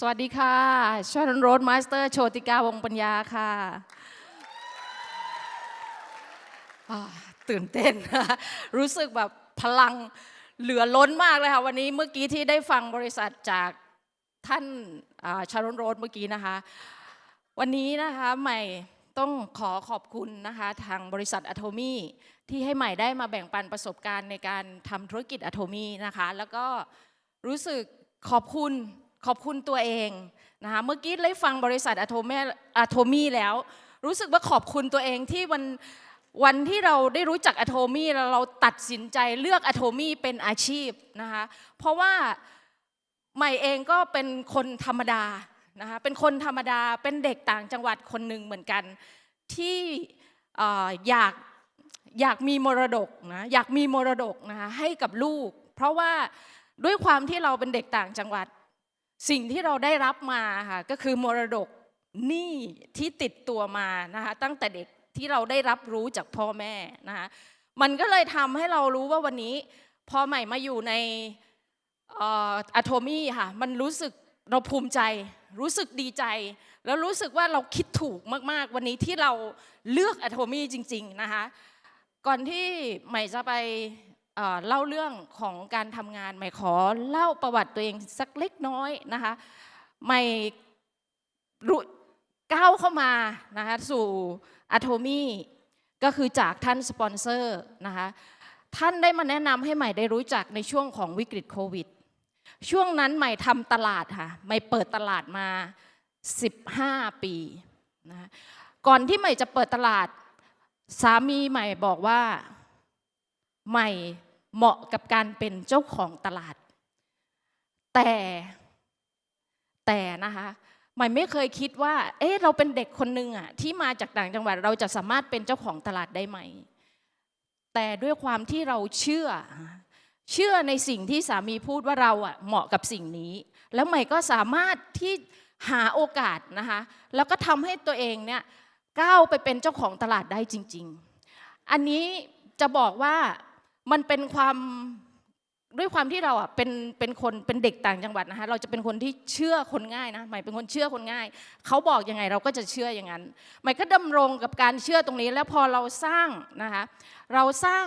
สวัสดีค่ะชอนโรดมาสเตอร์โชติกาวงปัญญาค่ะตื่นเต้นรู้สึกแบบพลังเหลือล้นมากเลยค่ะวันนี้เมื่อกี้ที่ได้ฟังบริษัทจากท่านชารอนโรดเมื่อกี้นะคะ วันนี้นะคะใหม่ต้องขอขอบคุณนะคะทางบริษัทอะโทมีที่ให้ใหม่ได้มาแบ่งปันประสบการณ์ในการทำธุรกิจอะโทมีนะคะ แล้วก็รู้สึกขอบคุณ ขอบคุณตัวเองนะคะเมื่อกี้ได้ฟังบริษัทอะโทมีอะโทมี่แล้ว รู้สึกว่าขอบคุณตัวเองที่วันวันที่เราได้รู้จักอะโทมีแล้วเราตัดสินใจเลือกอะโทมี่เป็นอาชีพนะคะเพราะว่าใหม่เองก็เป็นคนธรรมดานะคะเป็นคนธรรมดาเป็นเด็กต่างจังหวัดคนหนึ่งเหมือนกัน ที่อยากอยากมีมรดกนะอยากมีมรดกนะคะให้กับลูก เพราะว่าด้วยความที่เราเป็นเด็กต่างจังหวัด สิ่งที่เราได้รับมาค่ะก็คือมรดกหนี้ที่ติดตัวมานะคะตั้งแต่เด็กที่เราได้รับรู้จากพ่อแม่นะคะมันก็เลยทำให้เรารู้ว่าวันนี้พอใหม่มาอยู่ในอะโทมี่ค่ะมันรู้สึกเราภูมิใจ รู้สึกดีใจ แล้วรู้สึกว่าเราคิดถูกมาก ๆ วันนี้ที่เราเลือกอะโทมี่จริง ๆ นะคะก่อนที่ใหม่จะไป เล่าเรื่องของการทำงานใหม่ขอเล่าประวัติตัวเองสักเล็กน้อยนะคะใหม่รู้ก้าวเข้ามานะคะสู่อะโทมี่ก็คือจากท่านสปอนเซอร์นะคะท่านได้มาแนะนำให้ใหม่ได้รู้จักในช่วงของวิกฤตโควิด ช่วงนั้นใหม่ทำตลาดค่ะใหม่เปิดตลาดมา 15 ปีนะก่อนที่ใหม่จะเปิดตลาด สามีใหม่บอกว่าใหม่ เหมาะกับการเป็นเจ้าของตลาด แต่แต่นะคะหม่ไม่เคยคิดว่า เอ๊ะเราเป็นเด็กคนหนึ่งอะที่มาจากต่างจังหวัดเราจะสามารถเป็นเจ้าของตลาดได้ไหม แต่ด้วยความที่เราเชื่อ เชื่อในสิ่งที่สามีพูดว่าเราอะเหมาะกับสิ่งนี้ แล้วใหม่ก็สามารถที่หาโอกาสนะคะแล้วก็ทำให้ตัวเองเนี่ยก้าวไปเป็นเจ้าของตลาดได้จริง ๆ อันนี้จะบอกว่า มันเป็นความด้วยความที่เราอะเป็นเป็นคนเป็นเด็กต่างจังหวัดนะคะเราจะเป็นคนที่เชื่อคนง่ายนะหมายเป็นคนเชื่อคนง่าย เขาบอกยังไงเราก็จะเชื่ออย่างนั้นหมายก็ดำรงกับการเชื่อตรงนี้ แล้วพอเราสร้างนะคะเราสร้าง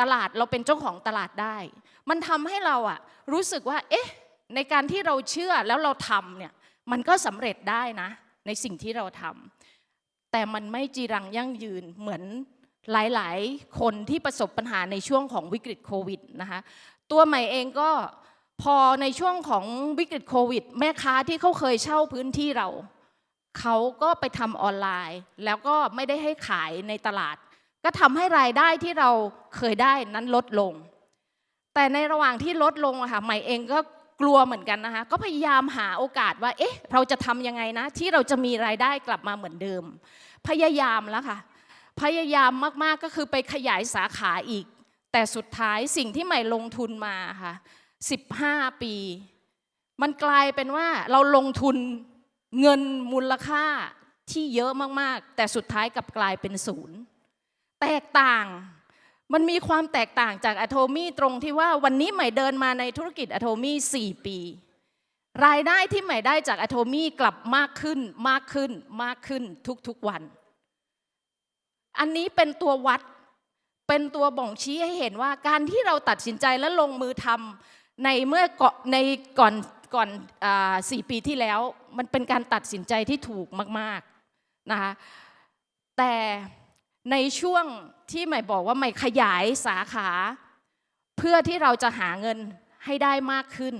ตลาดเราเป็นเจ้าของตลาดได้ มันทำให้เราอะรู้สึกว่าเอ๊ะในการที่เราเชื่อแล้วเราทำเนี่ยมันก็สำเร็จได้นะในสิ่งที่เราทำแต่มันไม่จีรังยั่งยืนเหมือน หลายๆ คนที่ประสบปัญหาในช่วงของวิกฤตโควิดนะคะตัวใหม่เองก็พอในช่วงของวิกฤตโควิด แม่ค้าที่เขาเคยเช่าพื้นที่เราเขาก็ไปทำออนไลน์ แล้วก็ไม่ได้ให้ขายในตลาด ก็ทำให้รายได้ที่เราเคยได้นั้นลดลง แต่ในระหว่างที่ลดลงอะค่ะใหม่เองก็กลัวเหมือนกันนะคะก็พยายามหาโอกาสว่าเอ๊ะเราจะทำยังไงนะ ที่เราจะมีรายได้กลับมาเหมือนเดิม พยายามแล้วค่ะ พยายามมากๆก็คือไปขยายสาขาอีก แต่สุดท้ายสิ่งที่ใหม่ลงทุนมาค่ะ 15 ปี มันกลายเป็นว่าเราลงทุนเงินมูลค่าที่เยอะมากๆ แต่สุดท้ายกลับกลายเป็นศูนย์ แตกต่างมันมีความแตกต่างจากอะโทมี่ตรงที่ว่าวันนี้ใหม่เดินมาในธุรกิจอะโทมี่4 ปี รายได้ที่ใหม่ได้จากอะโทมี่กลับมากขึ้นมากขึ้นมากขึ้นทุกๆวัน อันนี้เป็นตัววัด เป็นตัวบ่งชี้ให้เห็นว่า การที่เราตัดสินใจและลงมือทำในเมื่อก่อนในก่อนก่อนสี่ปีที่แล้ว มันเป็นการตัดสินใจที่ถูกมากๆนะคะแต่ในช่วงที่ใหม่บอกว่าใหม่ขยายสาขา เพื่อที่เราจะหาเงินให้ได้มากขึ้น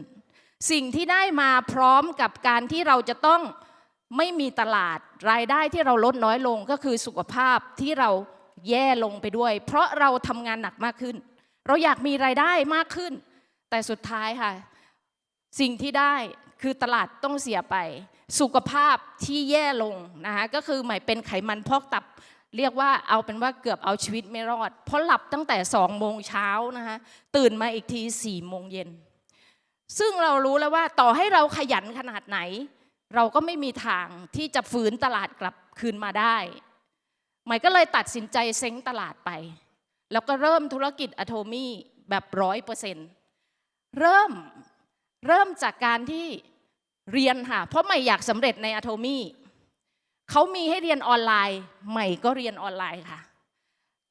สิ่งที่ได้มาพร้อมกับการที่เราจะต้อง ไม่มีตลาดรายได้ที่เราลดน้อยลงก็คือสุขภาพที่เราแย่ลงไปด้วย เพราะเราทำงานหนักมากขึ้น เราอยากมีรายได้มากขึ้น แต่สุดท้ายค่ะ สิ่งที่ได้คือตลาดต้องเสียไป สุขภาพที่แย่ลงนะคะก็คือหมายเป็นไขมันพอกตับ เรียกว่าเอาเป็นว่าเกือบเอาชีวิตไม่รอด เพราะหลับตั้งแต่สองโมงเช้านะคะตื่นมาอีกทีสี่โมงเย็นซึ่งเรารู้แล้วว่าต่อให้เราขยันขนาดไหน เราก็ไม่มีทางที่จะฝืนตลาดกลับคืนมาได้หมายก็เลยตัดสินใจเซ้งตลาดไป แล้วก็เริ่มธุรกิจอะโทมี่แบบร้อยเปอร์เซ็นต์เริ่มเริ่มจากการที่เรียนค่ะ เพราะใหม่อยากสำเร็จในอะโทมี่เขามีให้เรียนออนไลน์ ใหม่ก็เรียนออนไลน์ค่ะ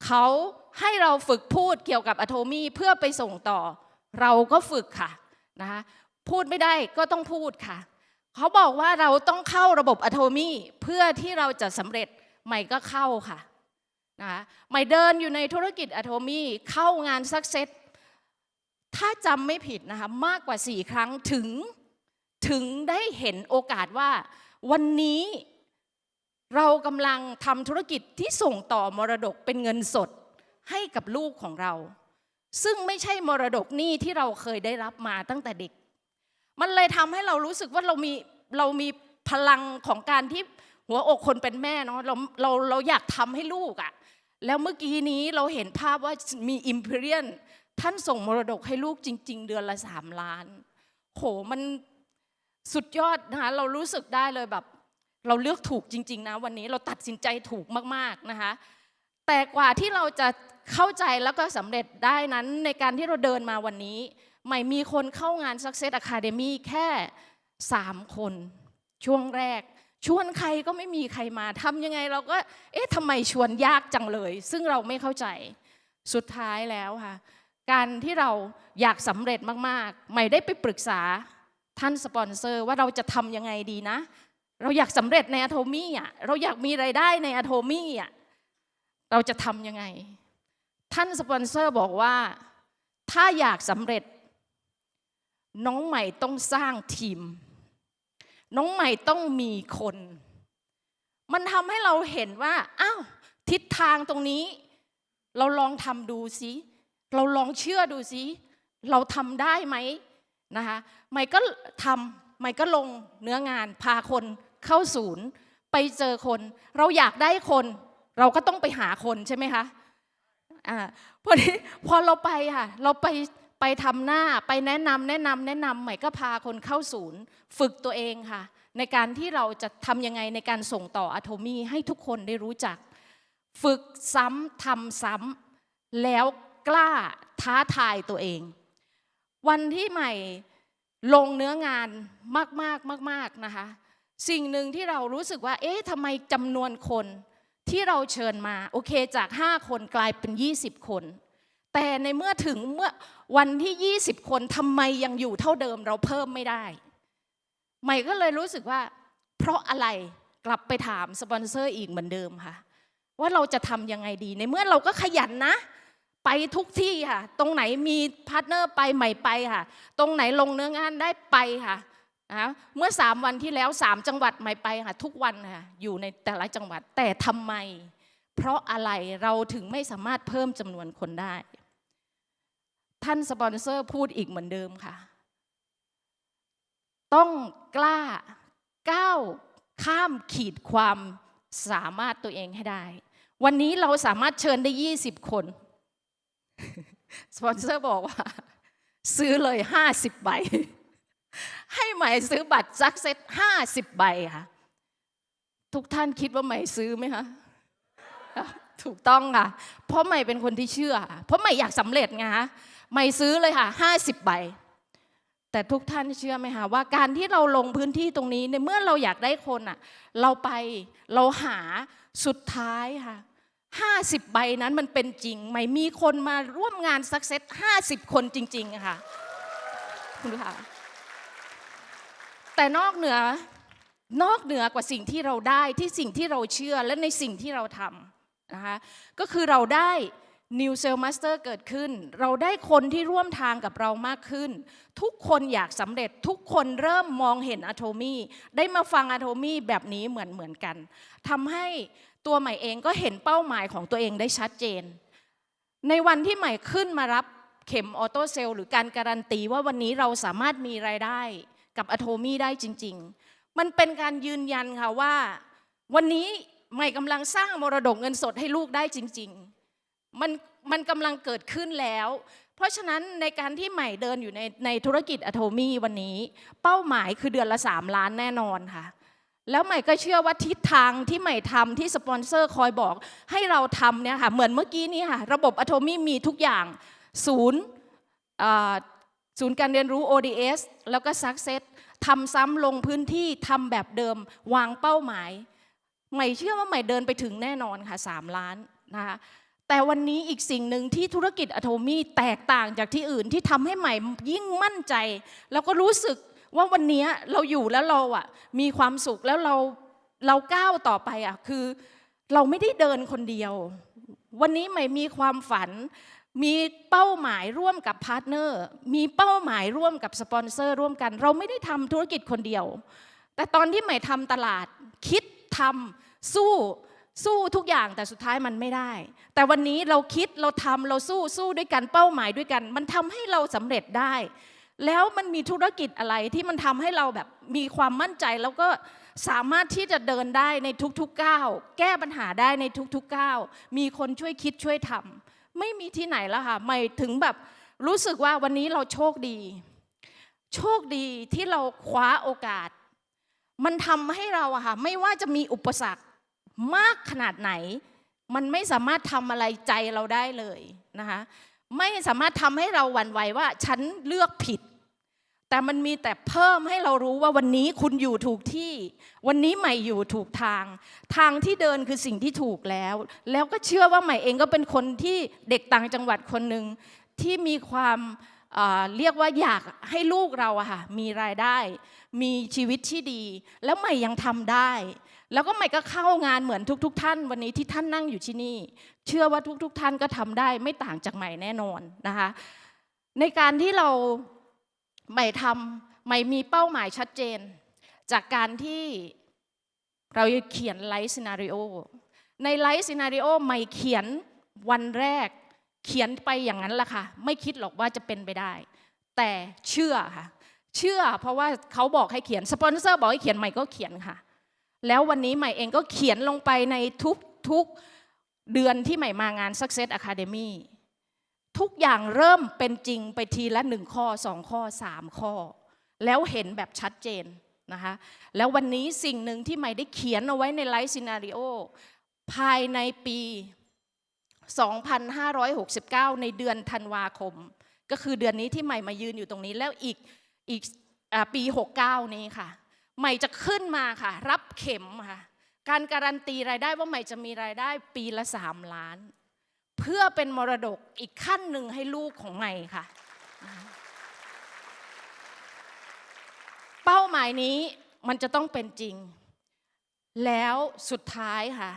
เขาให้เราฝึกพูดเกี่ยวกับอะโทมี่เพื่อไปส่งต่อ เราก็ฝึกค่ะนะคะพูดไม่ได้ก็ต้องพูดค่ะ เขาบอกว่าเราต้องเข้าระบบอะโทมี่เพื่อที่เราจะสำเร็จใหม่ก็เข้าค่ะนะคะใหม่เดินอยู่ในธุรกิจอะโทมี่เข้างานสักเซตถ้าจำไม่ผิดนะคะมากกว่า 4 ครั้งถึงถึงได้เห็นโอกาสว่า วันนี้เรากำลังทำธุรกิจที่ส่งต่อมรดกเป็นเงินสดให้กับลูกของเรา ซึ่งไม่ใช่มรดกหนี้ที่เราเคยได้รับมาตั้งแต่เด็ก มันเลยทำให้เรารู้สึกว่าเรามีเรามีพลังของการที่หัวอกคนเป็นแม่เนาะเราเราเราอยากทำให้ลูกอะ่ะแล้วเมื่อกี้นี้เราเห็นภาพว่ามีอิมพีเรียนท่านส่งมรดกให้ลูกจริง ๆ เดือนละสามล้าน โหมันสุดยอดนะคะเรารู้สึกได้เลยแบบ เราเลือกถูกจริง ๆ นะ วันนี้เราตัดสินใจถูกมากๆนะคะแต่กว่าที่เราจะเข้าใจแล้วก็สำเร็จได้นั้นในการที่เราเดินมาวันนี้ ใหม่มีคนเข้างาน Success Academy แค่ 3 คน ช่วงแรก ชวนใครก็ไม่มีใครมาทำยังไงเราก็ เอ๊ะทำไมชวนยากจังเลย ซึ่งเราไม่เข้าใจสุดท้ายแล้วค่ะ การที่เราอยากสำเร็จมากๆ ใหม่ได้ไปปรึกษาท่านสปอนเซอร์ว่าเราจะทำยังไงดีนะ เราอยากสำเร็จในอะโทมี่อะเราอยากมีไรายได้ในอะโทมี่อะเราจะทำยังไง ท่านสปอนเซอร์บอกว่าถ้าอยากสำเร็จ น้องใหม่ต้องสร้างทีม น้องใหม่ต้องมีคน มันทำให้เราเห็นว่าอ้าวทิศทางตรงนี้ เราลองทำดูสิเราลองเชื่อดูสิเราทำได้ไหมนะคะใหม่ก็ทำใหม่ก็ลงเนื้องานพาคนเข้าศูนย์ ไปเจอคน เราอยากได้คน เราก็ต้องไปหาคนใช่ไหมคะอ่าพอดีพอเราไปค่ะเราไป ไปทำหน้าไปแนะนำแนะนำแนะนำใหม่ก็พาคนเข้าศูนย์ ฝึกตัวเองค่ะ ในการที่เราจะทำยังไงในการส่งต่ออะโทมีให้ทุกคนได้รู้จัก ฝึกซ้ำทำซ้ำแล้วกล้าท้าทายตัวเอง วันที่ใหม่ลงเนื้องานมากๆมาก ๆนะคะ สิ่งหนึ่งที่เรารู้สึกว่า เอ๊ะทำไมจำนวนคนที่เราเชิญมา โอเคจาก 5 คนกลายเป็น 20 คน แต่ในเมื่อถึงเมื่อวันที่ 20 คนทำไมยังอยู่เท่าเดิมเราเพิ่มไม่ได้ ใหม่ก็เลยรู้สึกว่า เพราะอะไรกลับไปถามสปอนเซอร์อีกเหมือนเดิมค่ะ ว่าเราจะทำยังไงดี ในเมื่อเราก็ขยันนะ ไปทุกที่ค่ะ ตรงไหนมีพาร์ทเนอร์ไปใหม่ไปค่ะ ตรงไหนลงเนื้องานได้ไปค่ะนะเมื่อ3วันที่แล้ว3จังหวัดใหม่ไปค่ะทุกวันค่ะอยู่ในแต่ละจังหวัดแต่ทำไม เพราะอะไรเราถึงไม่สามารถเพิ่มจำนวนคนได้ ท่านสปอนเซอร์พูดอีกเหมือนเดิมค่ะ ต้องกล้าก้าวข้ามขีดความสามารถตัวเองให้ได้ วันนี้เราสามารถเชิญได้ 20 คน สปอนเซอร์บอกว่า ซื้อเลย 50 ใบ ให้ใหม่ซื้อบัตรซักเซ็ต50 ใบค่ะ ทุกท่านคิดว่าใหม่ซื้อไหมคะถูกต้องค่ะ เพราะใหม่เป็นคนที่เชื่อ เพราะใหม่อยากสำเร็จไงคะ ใหม่ซื้อเลยค่ะ50ใบแต่ทุกท่านเชื่อไหมคะว่าการที่เราลงพื้นที่ตรงนี้ในเมื่อเราอยากได้คนอะ เราไปเราหาสุดท้ายค่ะ50ใบนั้นมันเป็นจริง ไม่มีคนมาร่วมงานสักเซต50คนจริงๆค่ะคุณดูค่ะแต่นอกเหนือนอกเหนือกว่าสิ่งที่เราได้ที่สิ่งที่เราเชื่อและในสิ่งที่เราทำนะคะก็คือเราได้ New Sale Master เกิดขึ้น เราได้คนที่ร่วมทางกับเรามากขึ้น ทุกคนอยากสำเร็จทุกคนเริ่มมองเห็นอะโทมี่ได้มาฟังอะโทมี่แบบนี้เหมือนเหมือนกันทำให้ตัวใหม่เองก็เห็นเป้าหมายของตัวเองได้ชัดเจน ในวันที่ใหม่ขึ้นมารับเข็มออโต้เซลล์หรือการการันตีว่าวันนี้เราสามารถมีรายได้กับอะโทมี่ได้จริง ๆ มันเป็นการยืนยันค่ะว่า วันนี้ใหม่กำลังสร้างมรดกเงินสดให้ลูกได้จริง ๆ มันมันกำลังเกิดขึ้นแล้ว เพราะฉะนั้นในการที่ใหม่เดินอยู่ในในธุรกิจอะโทมี่วันนี้ เป้าหมายคือเดือนละ 3 ล้านแน่นอนค่ะ แล้วใหม่ก็เชื่อว่าทิศทางที่ใหม่ทำที่สปอนเซอร์คอยบอก ให้เราทำเนี่ยค่ะเหมือนเมื่อกี้นี้ค่ะ ระบบอะโทมี่มีทุกอย่างศูนย์ศูนย์การเรียนรู้ ODS แล้วก็ Success ทำซ้ำลงพื้นที่ทำแบบเดิมวางเป้าหมาย ใหม่เชื่อว่าใหม่เดินไปถึงแน่นอนค่ะ 3 ล้านนะคะ แต่วันนี้อีกสิ่งหนึ่งที่ธุรกิจอะโทมี่แตกต่างจากที่อื่นที่ทำให้ใหม่ยิ่งมั่นใจ แล้วก็รู้สึกว่าวันนี้เราอยู่แล้วเราอะมีความสุขแล้วเราเราก้าวต่อไปอะคือเราไม่ได้เดินคนเดียว วันนี้ใหม่มีความฝัน มีเป้าหมายร่วมกับพาร์ทเนอร์มีเป้าหมายร่วมกับสปอนเซอร์ร่วมกัน เราไม่ได้ทำธุรกิจคนเดียว แต่ตอนที่ใหม่ทำตลาดคิดทำสู้ สู้ทุกอย่างแต่สุดท้ายมันไม่ได้ แต่วันนี้เราคิดเราทำเราสู้สู้ด้วยกันเป้าหมายด้วยกัน มันทำให้เราสำเร็จได้ แล้วมันมีธุรกิจอะไรที่มันทำให้เราแบบมีความมั่นใจแล้วก็สามารถที่จะเดินได้ในทุกๆก้าวแก้ปัญหาได้ในทุกๆก้าวมีคนช่วยคิดช่วยทำไม่มีที่ไหนแล้วค่ะไม่ถึงแบบรู้สึกว่าวันนี้เราโชคดี โชคดีที่เราคว้าโอกาส มันทำให้เราอะค่ะไม่ว่าจะมีอุปสรรค มากขนาดไหน มันไม่สามารถทำอะไรใจเราได้เลยนะคะไม่สามารถทำให้เราหวั่นไหวว่าฉันเลือกผิด แต่มันมีแต่เพิ่มให้เรารู้ว่าวันนี้คุณอยู่ถูกที่ วันนี้ใหม่อยู่ถูกทาง ทางที่เดินคือสิ่งที่ถูกแล้ว แล้วก็เชื่อว่าใหม่เองก็เป็นคนที่เด็กต่างจังหวัดคนหนึ่งที่มีความ เรียกว่าอยากให้ลูกเราอะค่ะมีรายได้ มีชีวิตที่ดี แล้วใหม่ยังทำได้ แล้วก็ใหม่ก็เข้างานเหมือนทุก ๆท่าน วันนี้ที่ท่านนั่งอยู่ที่นี่ เชื่อว่าทุกๆท่านก็ทำได้ ไม่ต่างจากใหม่แน่นอนนะคะในการที่เราใหม่ทำใหม่มีเป้าหมายชัดเจน จากการที่เราเขียนไลฟ์ซีนารีโอในไลฟ์ซีนารีโอใหม่เขียนวันแรก เขียนไปอย่างนั้นแหละค่ะ ไม่คิดหรอกว่าจะเป็นไปได้ แต่เชื่อค่ะ เชื่อเพราะว่าเขาบอกให้เขียนสปอนเซอร์บอกให้เขียนใหม่ก็เขียนค่ะ แล้ววันนี้ใหม่เองก็เขียนลงไปในทุกทุกเดือนที่ใหม่มางาน Success Academy ทุกอย่างเริ่มเป็นจริงไปทีละหนึ่งข้อสองข้อสามข้อ แล้วเห็นแบบชัดเจนนะคะแล้ววันนี้สิ่งหนึ่งที่ใหม่ได้เขียนเอาไว้ในไลฟ์ซีนารีโอภายในปี 2569 ในเดือนธันวาคม ก็คือเดือนนี้ที่ใหม่มายืนอยู่ตรงนี้แล้วอีกอีกอปี 69 นี้ค่ะ ใหม่จะขึ้นมาค่ะ รับเข็มค่ะ การการันตีรายได้ว่าใหม่จะมีรายได้ปีละ 3 ล้าน เพื่อเป็นมรดกอีกขั้นหนึ่งให้ลูกของใหม่ค่ะ เป้าหมายนี้มันจะต้องเป็นจริง แล้วสุดท้ายค่ะ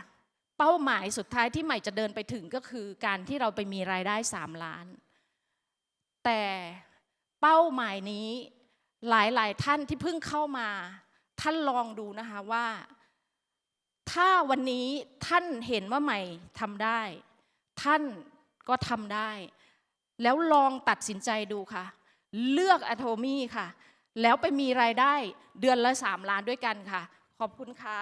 เป้าหมายสุดท้ายที่ใหม่จะเดินไปถึงก็คือการที่เราไปมีรายได้ 3 ล้าน แต่เป้าหมายนี้หลายๆท่านที่เพิ่งเข้ามา ท่านลองดูนะคะว่า ถ้าวันนี้ท่านเห็นว่าใหม่ทำได้ ท่านก็ทำได้ แล้วลองตัดสินใจดูค่ะ เลือกอะโทมี่ค่ะ แล้วไปมีรายได้เดือนละ 3 ล้านด้วยกันค่ะ ขอบคุณค่ะ